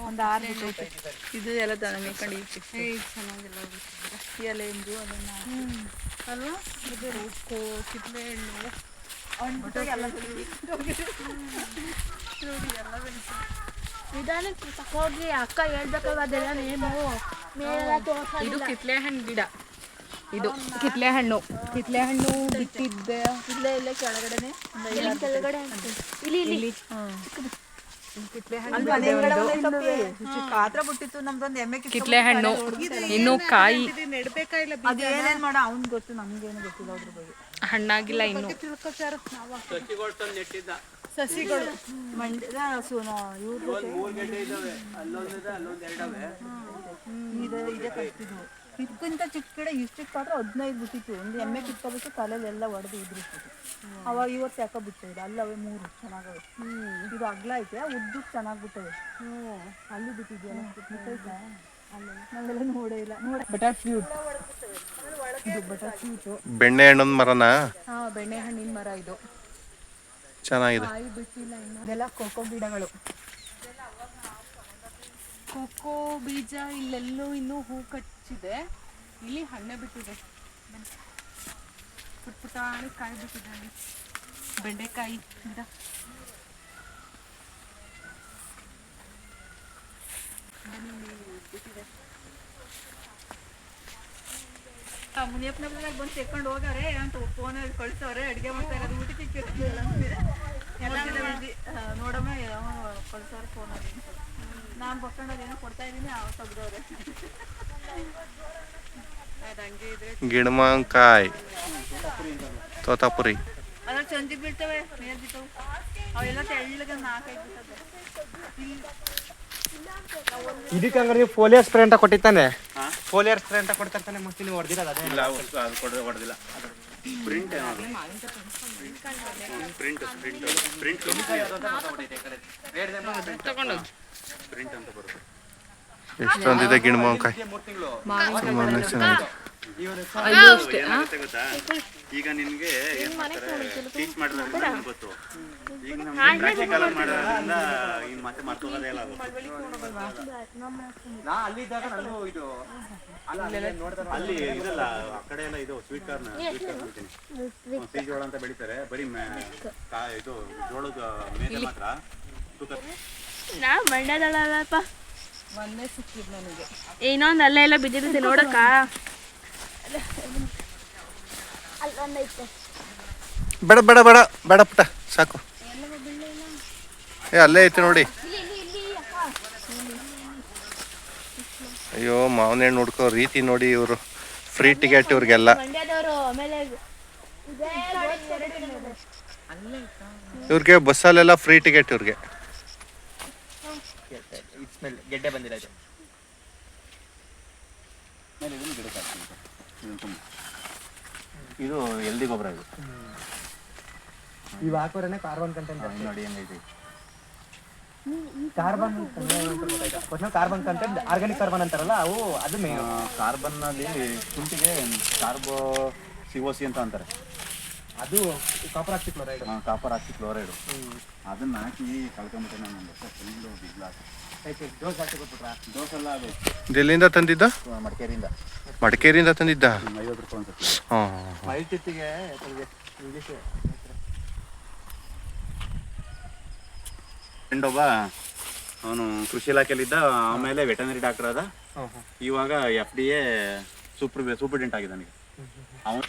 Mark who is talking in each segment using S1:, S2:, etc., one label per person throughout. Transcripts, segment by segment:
S1: ಒಂದ್ ಆರು ಬಿಟ್ಟೈತೆ ಇದು ಎಲ್ಲ ದನ ಮೇಯ್ಕೊಂಡು ಈಚೆ
S2: ಚೆನ್ನಾಗೆಲ್ಲ
S1: ಎಲೆ ಇಂದು ಅದನ್ನ
S2: ಅಲ್ವಾ? ಇದು ಕೋ ಕಿತ್ಲೆ ಹಣ್ಣು
S1: ಹಣ್ಣು ಎಲ್ಲ
S3: ನಿಧಾನಕ್ಕೆ ತಕೋಗಿ ಅಕ್ಕ ಹೇಳ್ಬೇಕಲ್ವ ಅದೆಲ್ಲ ನೇಮು ಮೇಲೆಲ್ಲ ತೋರ್ಸ
S2: ಇದು ಕಿತ್ಲೆ ಹಣ್ಣು ಗಿಡ. ಇದು ಕಿತ್ಲೆ ಹಣ್ಣು ಕಿತ್ಲೆ ಹಣ್ಣು ಬಿಟ್ಟಿದ್ದೆ
S1: ಇಲ್ಲೇ ಇಲ್ಲೇ ಕೆಳಗಡೆನೆ.
S3: ಇಲ್ಲಿ ಕೆಳಗಡೆ. ಇಲ್ಲಿ ಇಲ್ಲಿ.
S1: ಪಾತ್ರ ಬಿಟ್ಟಿತ್ತು ನಮ್ದೊಂದ್ ಎಮ್ಮೆ
S2: ಕಿತ್ಲೆ ಹಣ್ಣು. ಇನ್ನು ಕಾಯಿ.
S1: ಅದ್? ಏನೇನ್ ಮಾಡ ಅವ್ನ್ ಗೊತ್ತು ನಮ್ಗೇನು ಗೊತ್ತಿಲ್ಲ ಅದ್ರ ಬಗ್ಗೆ.
S2: ಹಣ್ಣಾಗಿಲ್ಲ ಇನ್ನು.
S1: ಸಸಿಗಳು. ಮಂಡ್ಯದ ಸುನ ಇವ್ರ ಇದೆ ಇದೆ ಕಷ್ಟಿದ್ವು ಇದಕ್ಕಿಂತ ಚಿಕ್ಕ ಗಿಡ ಇಷ್ಟಕ್ಕೆ ಮಾತ್ರ ಹದಿನೈದು ಬಿಟ್ಟಿತ್ತು. ಒಂದು ಎಮ್ಮೆ ಕಿತ್ಕೊಬಿಟ್ಟು ತಲೆಲೆಲ್ಲ ಹೊಡೆದು ಉದ್ರಿಸ್ಬಿಟ್ಟು ಅವಾಗ ಇವತ್ತು ಯಾಕೋ ಬಿಟ್ಟಿದೆ ಅಲ್ಲವೇ ಮೂರು ಚೆನ್ನಾಗವೆ. ಇದು ಅಗ್ಲ ಐತೆ. ಉದ್ದಕ್ಕೆ ಚೆನ್ನಾಗಿ ಬಿಟ್ಟವೆ ಅಲ್ಲಿ ಬಿಟ್ಟಿದ್ಯಲ್ಲ ನೋಡೇ ಇಲ್ಲ. ನೋಡ. ಬಟಾಟ್ ಫ್ರೂಟ್ ಇದು ಬಟಾಟ್ ಫ್ರೂಟು
S4: ಬೆಣ್ಣೆ ಹಣ್ಣೊಂದು ಮರನಾ?
S2: ಹಾ ಬೆಣ್ಣೆ ಹಣ್ಣಿನ ಮರ ಇದು.
S4: ಚೆನ್ನಾಗಿದೆ.
S2: ಕಾಯಿ ಬಿಟ್ಟಿಲ್ಲ ಇನ್ನು.
S1: ಇದೆಲ್ಲ ಕೋಕೋ ಗಿಡಗಳು.
S2: ಕೊಕ್ಕೋ ಬೀಜ ಇಲ್ಲೆಲ್ಲೂ ಇನ್ನೂ ಹೂ ಕಚ್ಚಿದೆ ಇಲ್ಲಿ ಹಣ್ಣೆ ಬಿಟ್ಟಿದೆ. ಪುಟ್ ಪುಟಾಣಿ ಕಾಯಿ ಬಿಟ್ಟಿದೆ ಅಲ್ಲಿ. ಬೆಂಡೆಕಾಯಿ ಗಿಡ.
S1: ಆ ಮುನಿಯಪ್ಪನ ಮನೆಗೆ ಬಂದು ತೆಕ್ಕೊಂಡು ಹೋಗಾರೆ ಅಂತ ಫೋನಲ್ಲಿ ಕಳ್ಸವ್ರೆ, ಅಡುಗೆ ಮಾಡ್ತಾ ಇರೋದು. ಊಟಕ್ಕೆ ಎಲ್ಲ ನೋಡಮ್ಮ ಯಾವ ಕಳ್ಸವ್ರೆ ಫೋನಲ್ಲಿ ನಾನು ಬಕ್ಕೊಂಡಲ್ಲಿ ಏನೋ ಕೊಡ್ತಾ ಇದ್ದೀನಿ, ಅವ್ರು ತೆಗ್ದವ್ರೆ.
S4: ಗಿಡಮಾಂಕಾಯ್ ತೋತಾಪುರಿ
S1: ಅದ್ರಲ್ಲಿ ಚಂದಿ ಬೀಳ್ತವೆ ನೀರು ಬಿದ್ದವು ಅವೆಲ್ಲ ತೆಳ್ಳಗೆ ನಾಲ್ಕೈದು ಬಿಟ್ಟದೆ
S5: ಇದಕ್ಕೆ ಹಂಗಾರೆ ನೀವು ಫೋಲಿಯರ್ ಸ್ಪ್ರೇ ಅಂತ ಫೋಲಿಯರ್ ಸ್ಪ್ರೇ ಅಂತ ಕೊಡ್ತಾರೆ ಮತ್ತೆ ನೀವು ಹೊಡೆದಿರೋದು ಅದೇ
S6: ಇಲ್ಲ ಅದು ಅದು ಕೊಡ ಹೊಡೆದಿಲ್ಲ print print print
S2: print
S6: print ಅಂತ ಬರುತ್ತೆ
S4: ಎಷ್ಟೊಂದಿದೆ
S6: ತಿಂಗಳು
S4: ತುಂಬಾನೇ ಚೆನ್ನಾಗಿದೆ
S6: ಈಗ ನಿನ್ಗೆ ಏನ್ ಮಾಡ್ತಾರೆ? ಟೀಚ್ ಮಾಡೋದ್ರಿಂದ ನಿಮ್ಗೆ ಗೊತ್ತು. ಈಗ ನಮ್ಗೆ ಪ್ರಾಕ್ಟಿಕಲ್ ಮಾಡೋದ್ರಿಂದ ಈಗ ಮತ್ತೆ ಮರ್ತೋಗೋದೇ ಇಲ್ಲ.
S5: ನಾ ಅಲ್ಲಿದ್ದಾಗ ನಾನು ಇದು
S6: ಅಲ್ಲಿ ಇದಲ್ಲ ಆ ಕಡೆ ಎಲ್ಲ ಇದು ಸ್ವೀಟ್ ಕಾರ್ನ್ ಸ್ವೀಟ್ ಕಾರ್ನ್ ಅಂತೀನಿ ಸಿಹಿ ಜೋಳ ಅಂತ ಬೆಳಿತಾರೆ. ಬರೀ ಕಾ- ಇದು ಜೋಳದ ಮೇಲೆ ಮಾತ್ರ. ತೂಕ.
S3: ನಾ ಮಂಡ್ಯದಲ್ಲಪ್ಪ
S2: ಮೊನ್ನೆ ಸಿಕ್ಕಿದ್ ನನಗೆ.
S3: ಇನ್ನೊಂದು ಅಲ್ಲೇ ಎಲ್ಲ ಬಿದ್ದಿರುತ್ತೆ ನೋಡಕ್ಕ.
S4: ಬೇಡ ಬೇಡ ಬೇಡ ಬೇಡ ಪುಟ ಸಾಕು. ಏ ಅಲ್ಲೇ ಐತೆ ನೋಡಿ.
S3: ಇಲ್ಲಿ ಇಲ್ಲಿ ಇಲ್ಲಿ ಅಕ್ಕ
S4: ಅಯ್ಯೋ ಮಾವನ ಹಣ್ಣು ಹುಡ್ಕೋ ರೀತಿ ನೋಡಿ ಇವರು. ಫ್ರೀ ಟಿಕೆಟ್ ಇವ್ರಿಗೆಲ್ಲ.
S3: ಮಂಡ್ಯದವರು ಆಮೇಲೆ ಇದೇ
S4: ಇವ್ರಿಗೆ ಬಸ್ಸಲ್ಲೆಲ್ಲ ಫ್ರೀ ಟಿಕೆಟ್ ಇವ್ರಿಗೆ.
S5: ಸ್ಮೆಲ್ ಗೆಡ್ಡೆ ಬಂದಿಲ್ಲ ಇದು
S6: ಮೇಲೆ ಇದನ್ನು ಗಿಡಕ್ಕೆ ಹಾಕ್ತೀನಿ ಇದನ್ನ ತುಂಬ. ಇದು ಎಲ್ದಿ ಗೊಬ್ಬರ ಇದು.
S5: ಇವು ಹಾಕೋರೇನೆ ಕಾರ್ಬನ್ ಕಂಟೆಂಟ್
S6: ಇದು ನೋಡಿ ಹೆಂಗೈತೆ.
S5: Carbon carbon content organic carbon ಅಂತಾರಲ್ಲ ಅವು ಅದು ಮೇನ್
S6: ಕಾರ್ಬನ್ ಅಲ್ಲಿ ಶುಂಠಿಗೆ ಕಾರ್ಬೋ ಸಿಒಸಿ ಅಂತ ಅಂತಾರೆ.
S5: ಅದು ಕಾಪರ್ ಆಕ್ಸಿ ಕ್ಲೋರೈಡ್
S6: ಕಾಪರ್ ಹಾಕಿ ಕ್ಲೋರೈಡ್ ಅದನ್ನ ಹಾಕಿ ಕಳ್ಕೊಂಬಿಟ್ಟೆ ನಾನು ಒಂದು ವರ್ಷ ಫುಲ್ಲು ಬಿಗ್ ಲಾಸ್
S5: ಡೋಸ್ ಹಾಕಿ ಕೊಟ್ಬಿಟ್ರಾ?
S6: ದೋಸೆ ಎಲ್ಲ ಅದು
S4: ಎಲ್ಲಿಂದ ತಂದಿದ್ದ?
S6: ಮಡಿಕೇರಿಯಿಂದ.
S4: ಮಡಿಕೇರಿಯಿಂದ ತಂದಿದ್ದ?
S6: ಐವತ್ತು ರೂಪಾಯಿ ಅನ್ಸುತ್ತೆ
S4: ಹಾಂ.
S5: ಮೈಟಿತ್ತಿಗೆ ಇಂಗ್ಲೀಷ್
S6: ಫ್ರೆಂಡ್ ಒಬ್ಬ ಅವನು ಕೃಷಿ ಇಲಾಖೆಯಲ್ಲಿದ್ದ ಆಮೇಲೆ ವೆಟನರಿ ಡಾಕ್ಟರ್ ಆದ. ಇವಾಗ F D A super superintendent ಆಗಿದೆ ಅವನು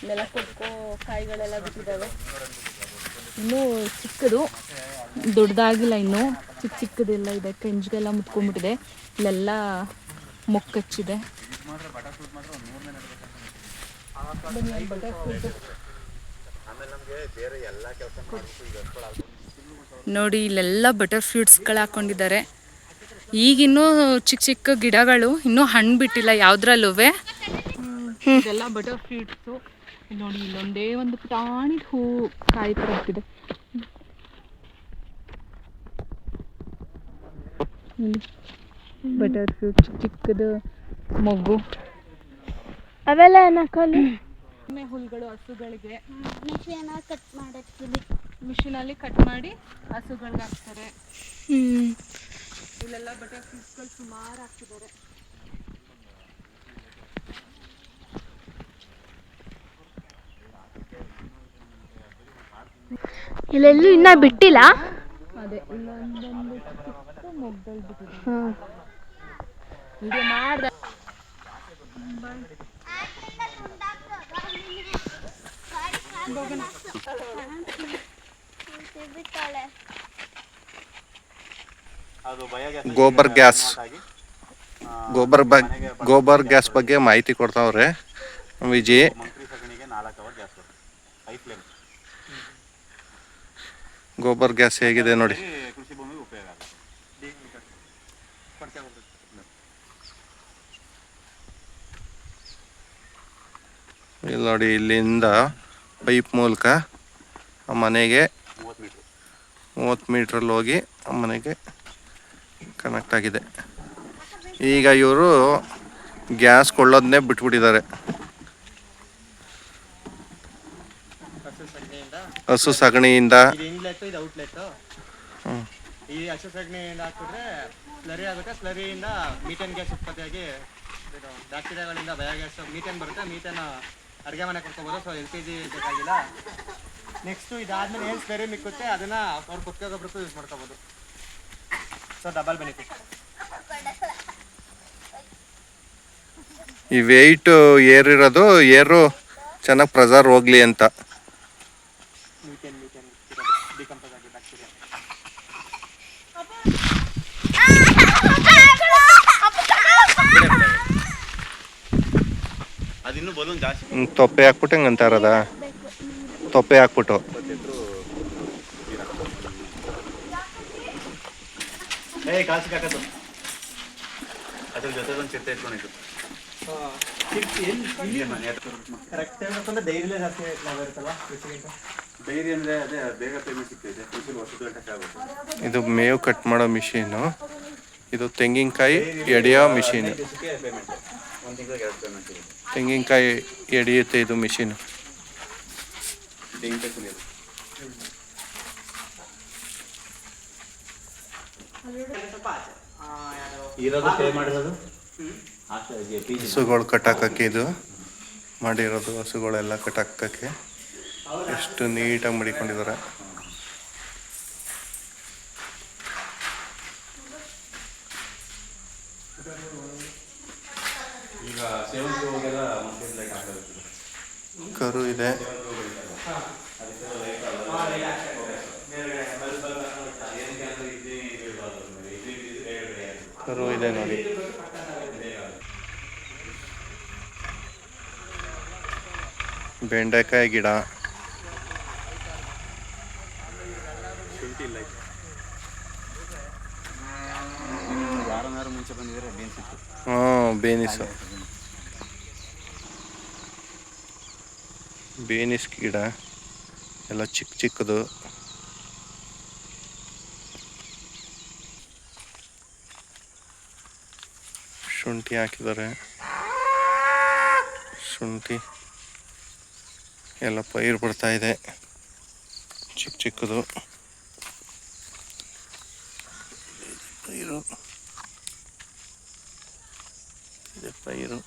S2: ಇಲ್ಲೆಲ್ಲ ಕೊಕ್ಕೋ ಕಾಯಿಗಳೆಲ್ಲ ಬಿಟ್ಟಿದ್ದಾವೆ ಇನ್ನೂ ಚಿಕ್ಕದು, ದೊಡ್ಡದಾಗಿಲ್ಲ ಇನ್ನು. ಚಿಕ್ಕ ಚಿಕ್ಕದೆಲ್ಲ ಇದೆ, ಕೆಂಜ್ಗೆಲ್ಲ ಮುಟ್ಕೊಂಡ್ಬಿಟ್ಟಿದೆ ಇಲ್ಲೆಲ್ಲ ಮೊಕ್ಕಚ್ಚಿದೆ. ನೋಡಿ, ಇಲ್ಲೆಲ್ಲ ಬಟರ್ ಫ್ರೂಟ್ಸ್ಗಳು ಹಾಕೊಂಡಿದ್ದಾರೆ. ಈಗಿನ್ನೂ ಚಿಕ್ಕ ಚಿಕ್ಕ ಗಿಡಗಳು, ಇನ್ನೂ ಹಣ್ಣು ಬಿಟ್ಟಿಲ್ಲ ಯಾವುದ್ರಲ್ಲೂ ಇದೆಲ್ಲ ಬಟರ್ ಫ್ರೂಟ್ಸು ನೋಡಿ ಇಲ್ಲೊಂದೇ ಒಂದು ಪುಟಾಣಿ ಹೂ ಕಾಯಿ ಥರ ಬಟರ್ ಫ್ರೂಟ್ ಚಿಕ್ಕ ಚಿಕ್ಕದು ಮೊಗ್ಗು
S3: ಅವೆಲ್ಲ ಏನಕ್ಕಲ್ಲಿ
S2: ಎಮ್ಮೆ ಹುಲ್ಗಳು ಹಸುಗಳಿಗೆ.
S3: ಮಿಷಿನ ಕಟ್ ಮಾಡಕ್ಕಿಲ್ಲಿ?
S2: ಮಿಷಿನಲ್ಲಿ ಕಟ್ ಮಾಡಿ ಹಸುಗಳಿಗೆ ಹಾಕ್ತಾರೆ
S3: ಹ್ಮ್.
S2: ಇಲ್ಲೆಲ್ಲ ಬಟರ್ ಫ್ರೂಟ್ಸ್ಗಳು ಸುಮಾರು ಹಾಕ್ತಿದ್ದಾರೆ.
S3: ಇಲ್ಲೆಲ್ಲೂ ಇನ್ನ ಬಿಟ್ಟಿಲ್ಲ?
S2: ಅದೇ ಇಲ್ಲೊಂದೊಂದು ಚಿಕ್ಕ ಮಾಡ್ದೆ
S4: ಗೋಬರ್ ಗ್ಯಾಸ್.
S6: ಆಗಿ
S4: ಗೋಬರ್ ಬಗ್ಗೆ ಗೋಬರ್ ಗ್ಯಾಸ್ ಬಗ್ಗೆ ಮಾಹಿತಿ ಕೊಡ್ತಾವ್ರೆ. ವಿಜಿ.
S6: ನಾಲ್ಕು hour gas high flame.
S4: Gobar gas ಹೇಗಿದೆ ನೋಡಿ. ಇಲ್ಲಿ ನೋಡಿ, ಇಲ್ಲಿಂದ ಪೈಪ್ ಮೂಲಕ ಮನೆಗೆ
S6: ಮೂವತ್ತು ಮೀಟ್ರ್
S4: ಮೂವತ್ತು ಮೀಟ್ರಲ್ಲಿ ಹೋಗಿ ಮನೆಗೆ ಕನೆಕ್ಟ್ ಆಗಿದೆ. ಈಗ ಇವರು ಗ್ಯಾಸ್ ಕೊಳ್ಳೋದನ್ನೇ ಬಿಟ್ಬಿಟ್ಟಿದ್ದಾರೆ. ಹಸು ಸಗಣಿಯಿಂದ.
S5: ಈ ಹಸು ಸಗಣಿಯಿಂದ ಹಾಕಿದ್ರೆ ಸ್ಲರಿ ಆಗುತ್ತೆ. ಸ್ಲರಿಯಿಂದ ಮೀಥೇನ್ ಗ್ಯಾಸ್ ಉತ್ಪತ್ತಿಯಾಗಿ ಇದು ಬ್ಯಾಕ್ಟೀರಿಯಾಗಳಿಂದ ಬಯೋಗ್ಯಾಸ್ ಮೀಥೇನ್ ಬರುತ್ತೆ. ಮೀಥೇನ್ ಅಡುಗೆ ಮನೆ ಕೊಡ್ಕೋಬೋದು. ಸೊ ಎಲ್ ಪಿ ಜಿ ಬೇಕಾಗಿಲ್ಲ. ನೆಕ್ಸ್ಟು ಇದಾದ್ಮೇಲೆ ಏನು ಸ್ಲರಿ ಮಿಕ್ಕುತ್ತೆ ಅದನ್ನ ಅವ್ರು ಕುತ್ತಿಗೆ ಗೊಬ್ಬರಕ್ಕೂ ಯೂಸ್ ಮಾಡ್ಕೋಬೋದು. ಸೊ ಡಬಲ್ ಬೆನಿಫಿಟ್
S4: ಈ ವೆಯ್ಟ್ ಏರಿರೋದು ಏರು ಚೆನ್ನಾಗಿ ಪ್ರೆಸರ್ ಹೋಗ್ಲಿ ಅಂತ.
S5: ಮೀಥೇನ್ ಮೀಥೇನ್ ಡಿಕಂಪೋಸ್ ಆಗಿ ಬ್ಯಾಕ್ಟೀರಿಯಾ
S6: ಅದಿನ್ನೂ ಬಲೂನ್ ಜಾಸ್ತಿ
S4: ತೊಪ್ಪೆ ಹಾಕ್ಬಿಟ್ಟು ಹೆಂಗೆ ಅಂತ ಇರೋದ? ತೊಪ್ಪೆ ಹಾಕ್ಬಿಟ್ಟು.
S6: ಏ ಕಾಸಿ ಕಾಕತ್ತು ಅದ್ರ ಜೊತೆ ಒಂದು ಚಿರತೆ ಇಟ್ಕೊಂಡಿದ್ದು
S5: ಕರೆಕ್ಟ್ ಹೇಳ್ಬೇಕಂದ್ರೆ ಡೈರಿಲೇ ಜಾಸ್ತಿ ಲಾಭ ಇರುತ್ತಲ್ಲ ಕೃಷಿಗಿಂತ
S6: ಡೈರಿ ಅಂದ್ರೆ ಅದೇ ಬೇಗ ಪೇಮೆಂಟ್ ಸಿಗ್ತೈತೆ ವರ್ಷದ ಗಂಟೆ ಆಗುತ್ತೆ.
S4: ಇದು ಮೇವು ಕಟ್ ಮಾಡೋ ಮಿಷೀನು ಇದು ತೆಂಗಿನಕಾಯಿ ಎಡೆಯೋ ಮಿಷಿನ್
S6: ದಿವಸಕ್ಕೆ ಪೇಮೆಂಟ್ ಒಂದು ತಿಂಗಳಿಗೆ ಎರಡು ಪೇಮೆಂಟ್ ಇರುತ್ತೆ
S4: ತೆಂಗಿನಕಾಯಿ ಎಡೆಯುತ್ತೆ ಇದು ಮಿಷಿನ್
S6: ತೆಂಗಿನಕಾಯಿ ಸುಲಿಯೋದು ಇರೋದು ಪೇ ಮಾಡಿರೋದು?
S4: ಹಸುಗಳು ಕಟ್ಟಾಕಕ್ಕೆ ಇದು. ಮಾಡಿರೋದು ಹಸುಗಳೆಲ್ಲ ಕಟ್ಟಾಕಕ್ಕೆ ಎಷ್ಟು ನೀಟಾಗಿ ಮಡಿಕೊಂಡಿದ್ದಾರೆ. ಕರು ಇದೆ. ಕರು ಇದೆ ನೋಡಿ. ಬೆಂಡೆಕಾಯಿ ಗಿಡ
S6: ಶುಂಠಿ ಇಲ್ಲ ವಾರನಾರು
S4: ಹ್ಞೂ ಬೇನಿಸು. ಬೇನಿಸ್ ಗಿಡ ಎಲ್ಲ ಚಿಕ್ಕ ಚಿಕ್ಕದು. ಶುಂಠಿ ಹಾಕಿದ್ದಾರೆ. ಶುಂಠಿ, ಎಲ್ಲ ಪೈರು ಬರ್ತಾ ಇದೆ. ಚಿಕ್ಕ ಚಿಕ್ಕದು. ಪೈರು. ಇದೆ ಪೈರು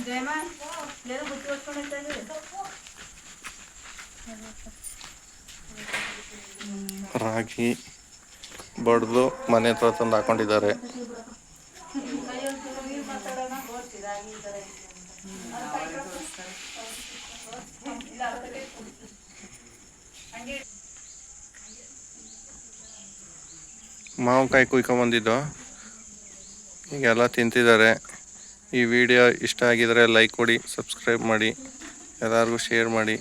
S1: ಜಯಮ್ಮ ಏನು ಬುತ್ತಿ ಹೊತ್ಕೊಂಡು
S4: ರಾಗಿ ಬಡ್ದು ಮನೆ ಹತ್ರ ತಂದು ಹಾಕೊಂಡಿದ್ದಾರೆ. ಮಾವಿನಕಾಯಿ ಕುಯ್ಕೊಂಬಂದಿದ್ದು. ಈಗೆಲ್ಲ ತಿಂತಿದ್ದಾರೆ. ಈ ವಿಡಿಯೋ ಇಷ್ಟ ಆಗಿದ್ರೆ ಲೈಕ್ ಕೊಡಿ, ಸಬ್ಸ್ಕ್ರೈಬ್ ಮಾಡಿ, ಎಲ್ಲರಿಗೂ ಶೇರ್ ಮಾಡಿ.